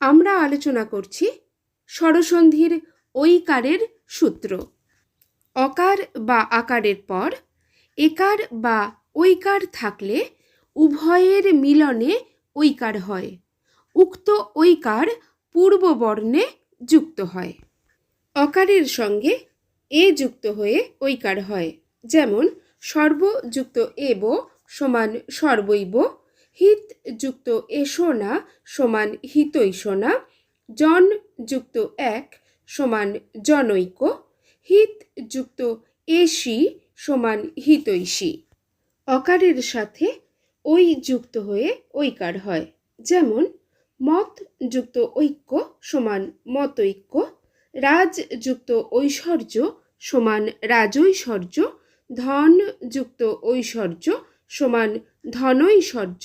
আমরা আলোচনা করছি স্বরসন্ধির ঐকারের সূত্র। অকার বা আকারের পর, একার বা ঐকার থাকলে উভয়ের মিলনে ঐকার হয়, উক্ত ঐকার পূর্ববর্ণে যুক্ত হয়। অকারের সঙ্গে এ যুক্ত হয়ে ঐকার হয়, যেমন সর্বযুক্ত এব সমান সর্বৈব হিত যুক্ত এসো না সমান হিতৈষো না জন যুক্ত এক সমান জনৈক হিত যুক্ত এসি সমান হিতৈষী অকারের সাথে ওই যুক্ত হয়ে ঐকার হয়, যেমন মত যুক্ত ঐক্য সমান মতৈক্য, রাজ যুক্ত ঐশ্বর্য সমান রাজৈশ্বর্য, ধন যুক্ত ঐশ্বর্য সমান ধনৈশ্বর্য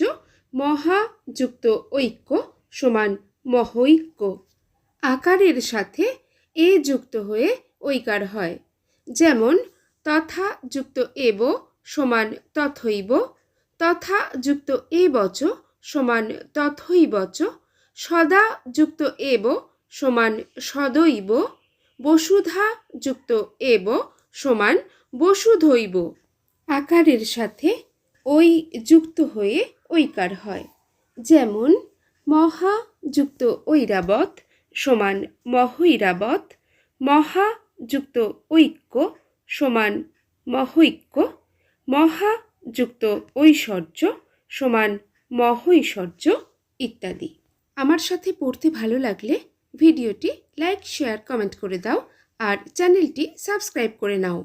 মহা যুক্ত ঐক্য সমান মহৈক্য। আকারের সাথে এ যুক্ত হয়ে ঐকার হয়। যেমন, তথা যুক্ত এব সমান তথৈব, তথা যুক্ত এ বচ সমান তথৈবচ, সদা যুক্ত এব সমান সদৈব, বসুধা যুক্ত এব সমান বসুধৈব। আকারের সাথে ওই যুক্ত হয়ে ঐকার হয়। যেমন, মহা যুক্ত ঐরাবত সমান মহৈরাবত মহা যুক্ত ঐক্য সমান মহৈক্য, মহা যুক্ত ঐশ্বর্য সমান মহৈশ্বর্য ইত্যাদি। আমার সাথে পড়তে ভালো লাগলে ভিডিওটি লাইক, শেয়ার, কমেন্ট করে দাও আর চ্যানেলটি সাবস্ক্রাইব করে নাও।